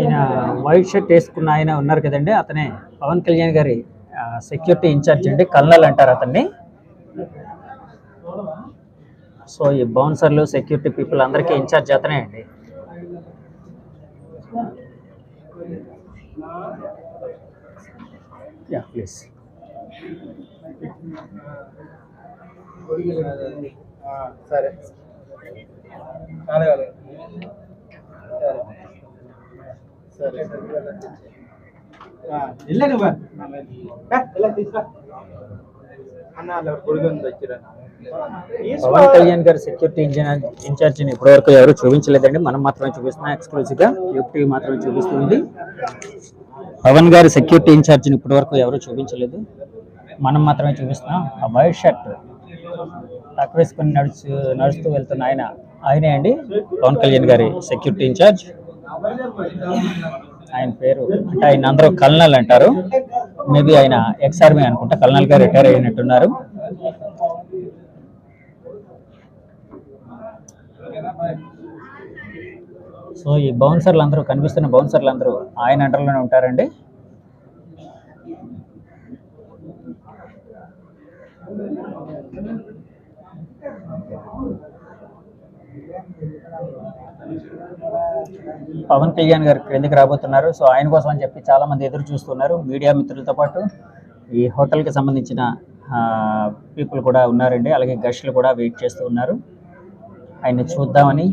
ఈయన white shirt వేసుకున్న ఆయన ఉన్నారు కదండి. అతనే పవన్ కళ్యాణ్ గారి సెక్యూరిటీ ఇన్ఛార్జ్ అండి. కల్నల్ అంటారు అతన్ని. సో ఈ బౌన్సర్లు సెక్యూరిటీ పీపుల్ అందరికీ ఇన్ఛార్జ్ అతనే అండి. యా ప్లీజ్ సరే. సరే. పవన్ కళ్యాణ్ గారు సెక్యూరిటీ ఇన్ఛార్జ్ ఇప్పటి వరకు ఎవరు చూపించలేదండి. మనం మాత్రమే చూపిస్తున్నాం ఎక్స్క్లూజివ్గా యూపీ మాత్రమే చూపిస్తుంది. పవన్ గారి సెక్యూరిటీ ఇన్ఛార్జ్ ఇప్పటి వరకు ఎవరు చూపించలేదు. మనం మాత్రమే చూపిస్తున్నాం. ఆ వైట్ షర్ట్ టక్ వేసుకొని నడుచు నడుస్తూ వెళ్తున్న ఆయన ఆయనే అండి. పవన్ కళ్యాణ్ గారి సెక్యూరిటీ ఇన్ఛార్జ్ ఆయన పేరు అంటే ఆయన అందరూ కల్నల్ అంటారు. మేబీ ఆయన ఎక్స్ ఆర్మీ అనుకుంటా కల్నల్గా రిటైర్ అయినట్టున్నారు. సో ఈ బౌన్సర్లు అందరూ కనిపిస్తున్న బౌన్సర్లు అందరూ ఆయన అండర్లోనే ఉంటారండి. పవన్ కళ్యాణ్ గారు క్రిందికి రాబోతున్నారు. సో ఆయన కోసం అని చెప్పి చాలా మంది ఎదురు చూస్తున్నారు. మీడియా మిత్రులతో పాటు ఈ హోటల్కి సంబంధించిన పీపుల్ కూడా ఉన్నారండి. అలాగే గస్టులు కూడా వెయిట్ చేస్తూ ఉన్నారు. ఆయన్ని చూద్దామని.